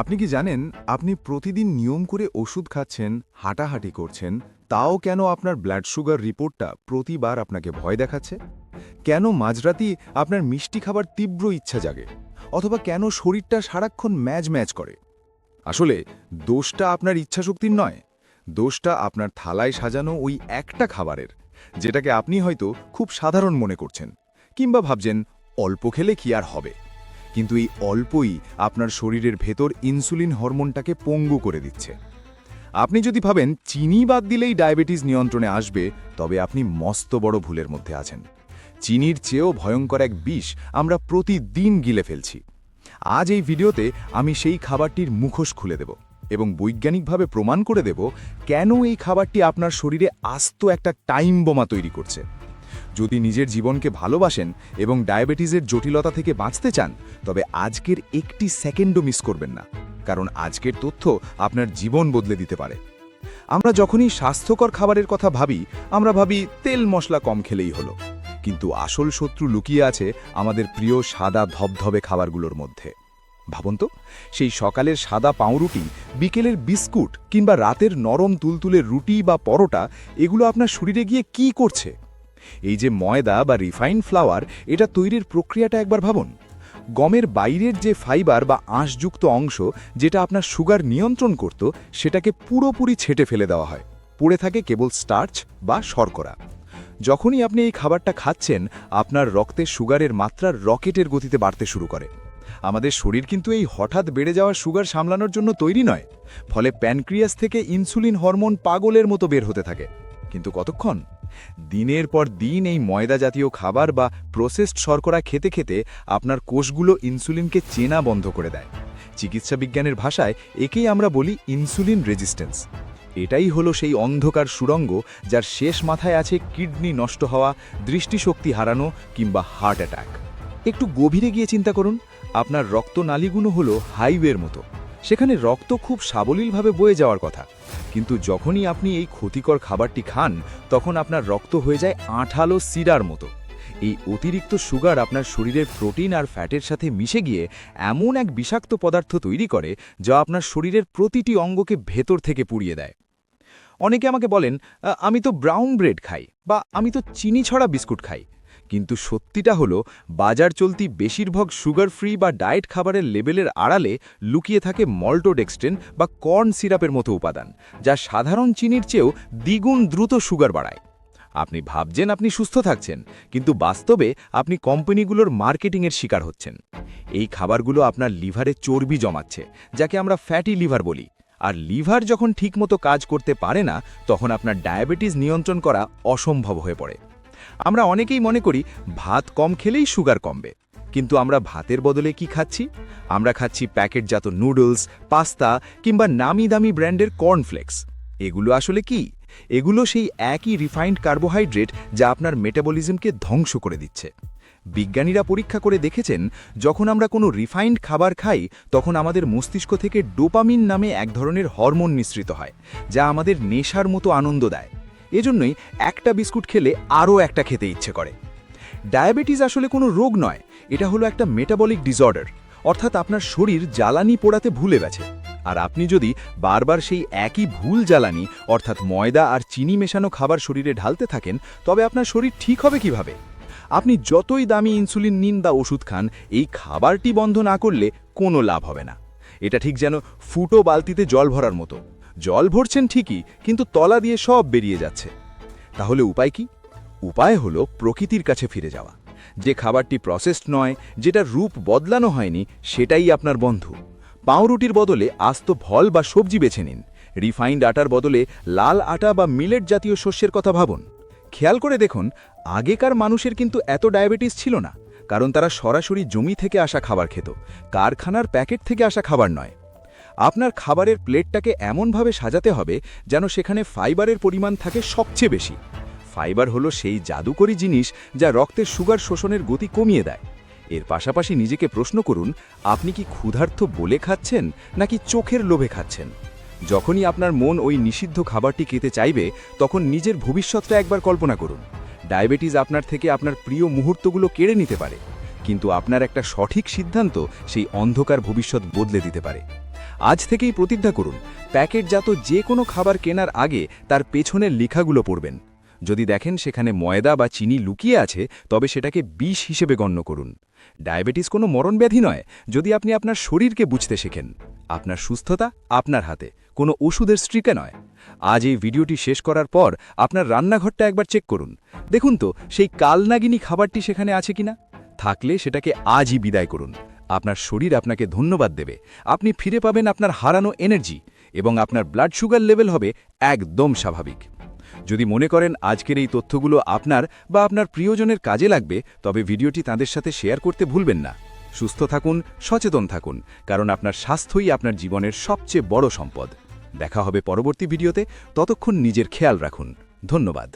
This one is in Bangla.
আপনি কি জানেন, আপনি প্রতিদিন নিয়ম করে ওষুধ খাচ্ছেন, হাঁটাহাঁটি করছেন, তাও কেন আপনার ব্লাড সুগার রিপোর্টটা প্রতিবার আপনাকে ভয় দেখাচ্ছে? কেন মাঝরাতি আপনার মিষ্টি খাবার তীব্র ইচ্ছা জাগে? অথবা কেন শরীরটা সারাক্ষণ ম্যাজ ম্যাজ করে? আসলে, দোষটা আপনার ইচ্ছাশক্তির নয়। দোষটা আপনার থালায় সাজানো ওই একটা খাবারের, যেটাকে আপনি হয়তো খুব সাধারণ মনে করছেন, কিংবা ভাবছেন, অল্প খেলে কি আর হবে? কিন্তু এই অল্পই আপনার শরীরের ভেতর ইনসুলিন হরমোনটাকে পঙ্গু করে দিচ্ছে। আপনি যদি ভাবেন চিনি বাদ দিলেই ডায়াবেটিস নিয়ন্ত্রণে আসবে, তবে আপনি মস্ত বড় ভুলের মধ্যে আছেন। চিনির চেয়েও ভয়ঙ্কর এক বিষ আমরা প্রতিদিন গিলে ফেলছি। আজ এই ভিডিওতে আমি সেই খাবারটির মুখোশ খুলে দেব এবং বৈজ্ঞানিকভাবে প্রমাণ করে দেব কেন এই খাবারটি আপনার শরীরে আস্ত একটা টাইম বোমা তৈরি করছে। যদি নিজের জীবনকে ভালোবাসেন এবং ডায়াবেটিসের জটিলতা থেকে বাঁচতে চান, তবে আজকের একটি সেকেন্ডও মিস করবেন না, কারণ আজকের তথ্য আপনার জীবন বদলে দিতে পারে। আমরা যখনই স্বাস্থ্যকর খাবারের কথা ভাবি, আমরা ভাবি তেল মশলা কম খেলেই হলো। কিন্তু আসল শত্রু লুকিয়ে আছে আমাদের প্রিয় সাদা ধবধবে খাবারগুলোর মধ্যে। ভাবুন তো, সেই সকালের সাদা পাউরুটি, বিকেলের বিস্কুট কিংবা রাতের নরম তুলতুলের রুটি বা পরোটা, এগুলো আপনার শরীরে গিয়ে কি করছে? এই যে ময়দা বা রিফাইন ফ্লাওয়ার, এটা তৈরির প্রক্রিয়াটা একবার ভাবুন। গমের বাইরের যে ফাইবার বা আঁশযুক্ত অংশ, যেটা আপনার সুগার নিয়ন্ত্রণ করত, সেটাকে পুরোপুরি ছেটে ফেলে দেওয়া হয়। পড়ে থাকে কেবল স্টার্চ বা শর্করা। যখনই আপনি এই খাবারটা খাচ্ছেন, আপনার রক্তে সুগারের মাত্রা রকেটের গতিতে বাড়তে শুরু করে। আমাদের শরীর কিন্তু এই হঠাৎ বেড়ে যাওয়া সুগার সামলানোর জন্য তৈরি নয়। ফলে প্যানক্রিয়াস থেকে ইনসুলিন হরমোন পাগলের মতো বের হতে থাকে। কিন্তু কতক্ষণ? দিনের পর দিন এই ময়দা জাতীয় খাবার বা প্রসেসড শর্করা খেতে খেতে আপনার কোষগুলো ইনসুলিনকে চেনা বন্ধ করে দেয়। চিকিৎসা বিজ্ঞানের ভাষায় একেই আমরা বলি ইনসুলিন রেজিস্ট্যান্স এটাই হলো সেই অন্ধকার সুরঙ্গ যার শেষ মাথায় আছে কিডনি নষ্ট হওয়া, দৃষ্টিশক্তি হারানো কিংবা হার্ট অ্যাটাক। একটু গভীরে গিয়ে চিন্তা করুন, আপনার রক্তনালীগুলো হলো হাইওয়ের মতো। সেখানে রক্ত খুব সাবলীলভাবে বয়ে যাওয়ার কথা। কিন্তু যখনই আপনি এই ক্ষতিকর খাবারটি খান, তখন আপনার রক্ত হয়ে যায় আঠালো সিরার মতো। এই অতিরিক্ত সুগার আপনার শরীরের প্রোটিন আর ফ্যাটের সাথে মিশে গিয়ে এমন এক বিষাক্ত পদার্থ তৈরি করে, যা আপনার শরীরের প্রতিটি অঙ্গকে ভেতর থেকে পুড়িয়ে দেয়। অনেকে আমাকে বলেন আমি তো ব্রাউন ব্রেড খাই বা আমি তো চিনি ছড়া বিস্কুট খাই। কিন্তু সত্যিটা হলো, বাজার চলতি বেশিরভাগ সুগার ফ্রি বা ডায়েট খাবারের লেবেলের আড়ালে লুকিয়ে থাকে মল্টোডেক্সট্রেন বা কর্ন সিরাপের মতো উপাদান, যা সাধারণ চিনির চেয়েও দ্বিগুণ দ্রুত সুগার বাড়ায়। আপনি ভাবছেন আপনি সুস্থ থাকছেন, কিন্তু বাস্তবে আপনি কোম্পানিগুলোর মার্কেটিংয়ের শিকার হচ্ছেন। এই খাবারগুলো আপনার লিভারে চর্বি জমাচ্ছে, যাকে আমরা ফ্যাটি লিভার বলি। আর লিভার যখন ঠিকমতো কাজ করতে পারে না, তখন আপনার ডায়াবেটিস নিয়ন্ত্রণ করা অসম্ভব হয়ে পড়ে। আমরা অনেকেই মনে করি ভাত কম খেলেই সুগার কমবে। কিন্তু আমরা ভাতের বদলে কি খাচ্ছি? আমরা খাচ্ছি প্যাকেটজাত নুডলস, পাস্তা কিংবা নামি দামি ব্র্যান্ডের কর্নফ্লেক্স। এগুলো আসলে কি? এগুলো সেই একই রিফাইন্ড কার্বোহাইড্রেট যা আপনার মেটাবলিজমকে ধ্বংস করে দিচ্ছে। বিজ্ঞানীরা পরীক্ষা করে দেখেছেন, যখন আমরা কোনো রিফাইন্ড খাবার খাই, তখন আমাদের মস্তিষ্ক থেকে ডোপামিন নামে এক ধরনের হরমোন মিশ্রিত হয়, যা আমাদের নেশার মতো আনন্দ দেয়। এজন্যই একটা বিস্কুট খেলে আরও একটা খেতে ইচ্ছে করে। ডায়াবেটিস আসলে কোনো রোগ নয়, এটা হলো একটা মেটাবলিক ডিসঅর্ডার অর্থাৎ আপনার শরীর জ্বালানি পোড়াতে ভুলে গেছে। আর আপনি যদি বারবার সেই একই ভুল জ্বালানি, অর্থাৎ ময়দা আর চিনি মেশানো খাবার শরীরে ঢালতে থাকেন, তবে আপনার শরীর ঠিক হবে কীভাবে? আপনি যতই দামি ইনসুলিন নিন বা ওষুধ খান, এই খাবারটি বন্ধ না করলে কোনো লাভ হবে না। এটা ঠিক যেন ফুটো বালতিতে জল ভরার মতো। জল ভরছেন ঠিকই, কিন্তু তলা দিয়ে সব বেরিয়ে যাচ্ছে। তাহলে উপায় কি? উপায় হলো প্রকৃতির কাছে ফিরে যাওয়া। যে খাবারটি প্রসেসড নয়, যেটা রূপ বদলানো হয়নি, সেটাই আপনার বন্ধু। পাউরুটির বদলে আস্ত ফল বা সবজি বেছে নিন। রিফাইন্ড আটার বদলে লাল আটা বা মিলেট জাতীয় শস্যের কথা ভাবুন। খেয়াল করে দেখুন, আগেকার মানুষের কিন্তু এত ডায়াবেটিস ছিল না, কারণ তারা সরাসরি জমি থেকে আসা খাবার খেত, কারখানার প্যাকেট থেকে আসা খাবার নয়। আপনার খাবারের প্লেটটাকে এমনভাবে সাজাতে হবে যেন সেখানে ফাইবারের পরিমাণ থাকে সবচেয়ে বেশি। ফাইবার হলো সেই জাদুকরী জিনিস যা রক্তের সুগার শোষণের গতি কমিয়ে দেয়। এর পাশাপাশি নিজেকে প্রশ্ন করুন, আপনি কি ক্ষুধার্থ বলে খাচ্ছেন নাকি চোখের লোভে খাচ্ছেন? যখনই আপনার মন ওই নিষিদ্ধ খাবারটি খেতে চাইবে, তখন নিজের ভবিষ্যৎটা একবার কল্পনা করুন। ডায়াবেটিস আপনার থেকে আপনার প্রিয় মুহূর্তগুলো কেড়ে নিতে পারে, কিন্তু আপনার একটা সঠিক সিদ্ধান্ত সেই অন্ধকার ভবিষ্যৎ বদলে দিতে পারে। আজ থেকেই প্রতিজ্ঞা করুন, প্যাকেটজাত যে কোনো খাবার কেনার আগে তার পেছনের লেখাগুলো পড়বেন। যদি দেখেন সেখানে ময়দা বা চিনি লুকিয়ে আছে, তবে সেটাকে বিষ হিসেবে গণ্য করুন। ডায়াবেটিস কোনো মরণব্যাধি নয়, যদি আপনি আপনার শরীরকে বুঝতে শেখেন। আপনার সুস্থতা আপনার হাতে, কোনো ওষুধের স্ট্রিকে নয়। আজ এই ভিডিওটি শেষ করার পর আপনার রান্নাঘরটা একবার চেক করুন। দেখুন তো, সেই কালনাগিনী খাবারটি সেখানে আছে কিনা? থাকলে সেটাকে আজই বিদায় করুন। আপনার শরীর আপনাকে ধন্যবাদ দেবে। আপনি ফিরে পাবেন আপনার হারানো এনার্জি এবং আপনার ব্লাড সুগার লেভেল হবে একদম স্বাভাবিক। যদি মনে করেন আজকের এই তথ্যগুলো আপনার বা আপনার প্রিয়জনের কাজে লাগবে, তবে ভিডিওটি তাদের সাথে শেয়ার করতে ভুলবেন না। সুস্থ থাকুন, সচেতন থাকুন, কারণ আপনার স্বাস্থ্যই আপনার জীবনের সবচেয়ে বড় সম্পদ। দেখা হবে পরবর্তী ভিডিওতে, ততক্ষণ নিজের খেয়াল রাখুন। ধন্যবাদ।